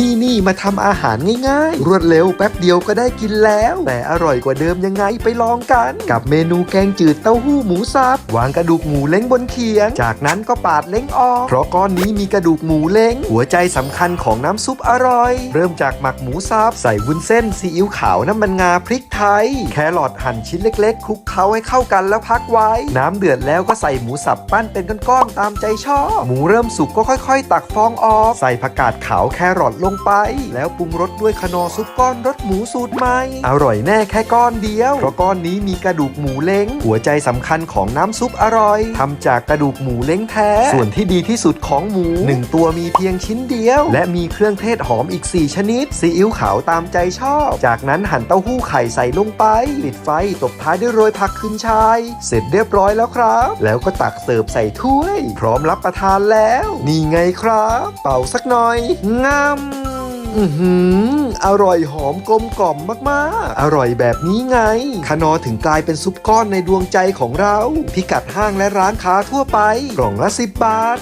นี่นี่มาทำอาหารง่ายๆ รวดเร็วแป๊บเดียวก็ได้กินแล้ว แต่อร่อยกว่าเดิมยังไงไปลองกัน กับเมนูแกงจืดเต้าหู้หมูสับวางกระดูกหมูเล้งบนเขียง จากนั้นก็ปาดเล้งออก เพราะก้อนนี้มีกระดูกหมูเล้ง หัวใจสำคัญของน้ำซุปอร่อย เริ่มจากหมักหมูสับใส่วุ้นเส้นซีอิ๊วขาวน้ำมันงาพริกไทย แครอทหั่นชิ้นเล็กๆคลุกเคล้าให้เข้ากันแล้วพักไว้ น้ำเดือดแล้วก็ใส่หมูสับปั้นเป็นก้อนๆตามใจชอบหมูเริ่มสุกก็ค่อย ๆ ตักฟองออกใส่ผักกาดขาวแครอทลงไป แล้วปรุงรสด้วยคนอซุปก้อนรสหมูสูตรใหม่ อร่อยแน่แค่ก้อนเดียว เพราะก้อนนี้มีกระดูกหมูเล้ง หัวใจสำคัญของน้ำซุปอร่อยทำจากกระดูกหมูเล้งแท้ ส่วนที่ดีที่สุดของหมูหนึ่งตัวมีเพียงชิ้นเดียว และมีเครื่องเทศหอมอีก 4 ชนิด ซีอิ๊วขาวตามใจชอบ จากนั้นหั่นเต้าหู้ไข่ใส่ลงไป ปิดไฟตบท้ายด้วยโรยผักขึ้นชาย เสร็จเรียบร้อยแล้วครับ แล้วก็ตักเสิร์ฟใส่ถ้วย พร้อมรับประทานแล้ว นี่ไงครับ เป่าสักหน่อยงาม อือหือ อร่อยหอมกลมกล่อมมากๆ อร่อยแบบนี้ไง คนอถึงกลายเป็นซุปก้อนในดวงใจของเรา พิกัดห้างและร้านค้าทั่วไป กล่องละ 10 บาท